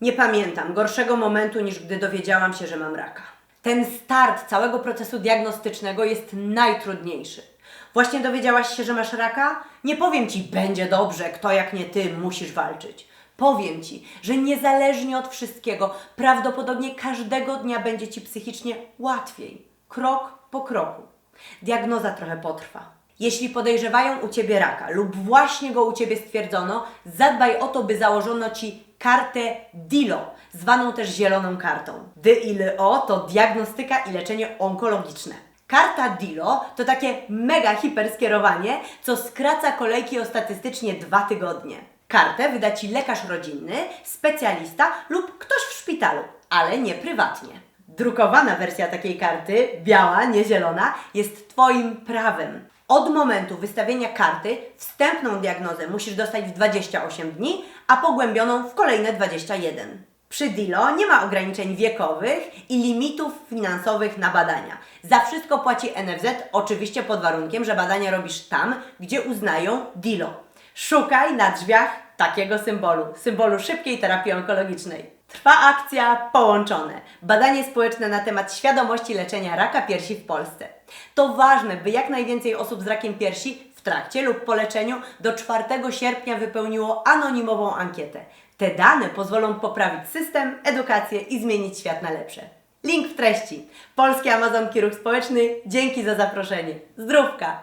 Nie pamiętam gorszego momentu niż gdy dowiedziałam się, że mam raka. Ten start całego procesu diagnostycznego jest najtrudniejszy. Właśnie dowiedziałaś się, że masz raka? Nie powiem ci, będzie dobrze, kto jak nie ty musisz walczyć. Powiem ci, że niezależnie od wszystkiego, prawdopodobnie każdego dnia będzie ci psychicznie łatwiej, krok po kroku. Diagnoza trochę potrwa. Jeśli podejrzewają u Ciebie raka lub właśnie go u Ciebie stwierdzono, zadbaj o to, by założono Ci kartę DILO, zwaną też zieloną kartą. DILO to diagnostyka i leczenie onkologiczne. Karta DILO to takie mega hiperskierowanie, co skraca kolejki o statystycznie dwa tygodnie. Kartę wyda Ci lekarz rodzinny, specjalista lub ktoś w szpitalu, ale nie prywatnie. Drukowana wersja takiej karty, biała, nie zielona, jest Twoim prawem. Od momentu wystawienia karty wstępną diagnozę musisz dostać w 28 dni, a pogłębioną w kolejne 21. Przy DILO nie ma ograniczeń wiekowych i limitów finansowych na badania. Za wszystko płaci NFZ, oczywiście pod warunkiem, że badania robisz tam, gdzie uznają DILO. Szukaj na drzwiach takiego symbolu, symbolu szybkiej terapii onkologicznej. Trwa akcja Połączone. Badanie społeczne na temat świadomości leczenia raka piersi w Polsce. To ważne, by jak najwięcej osób z rakiem piersi w trakcie lub po leczeniu do 4 sierpnia wypełniło anonimową ankietę. Te dane pozwolą poprawić system, edukację i zmienić świat na lepsze. Link w treści. Polski Amazonki Ruch Społeczny, dzięki za zaproszenie. Zdrówka!